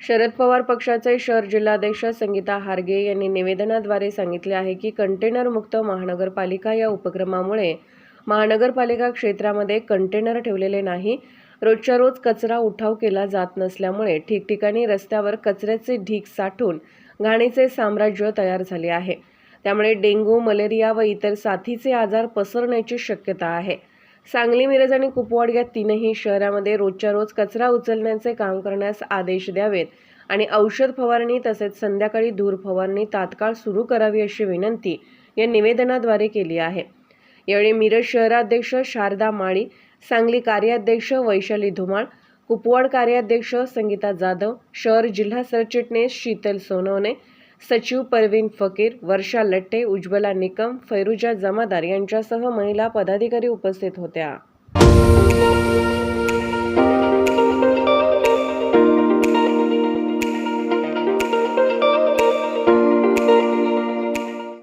शरद पवार पक्षाचे शहर जिल्हाध्यक्ष संगीता हार्गे यांनी निवेदनाद्वारे सांगितले आहे की कंटेनरमुक्त महानगरपालिका या उपक्रमामुळे महानगरपालिका क्षेत्रामध्ये कंटेनर ठेवलेले नाही रोजच्या रोज कचरा उठाव केला जात नसल्यामुळे ठिकठिकाणी रस्त्यावर कचऱ्याचे ढीग साठून घाणीचे साम्राज्य तयार झाले आहे. त्यामुळे डेंग्यू मलेरिया व इतर साथीचे आजार पसरण्याची शक्यता आहे. सांगली मिरज आणि कुपवाड या तीनही शहरामध्ये रोजच्या रोज कचरा उचलण्याचे काम करण्यास आदेश द्यावेत आणि औषध फवारणी तसेच संध्याकाळी धूर फवारणी तात्काळ सुरू करावी अशी विनंती या निवेदनाद्वारे केली आहे. यावेळी मिरज शहराध्यक्ष शारदा माळी सांगली कार्याध्यक्ष वैशाली धुमाळ कुपवाड कार्याध्यक्ष संगीता जाधव शहर जिल्हा सरचिटणीस शीतल सोनवणे सचिव परवीन फकीर वर्षा लट्टे उज्ज्वला निकम फैरुजा जमादार यांच्यासह महिला पदाधिकारी उपस्थित होत्या.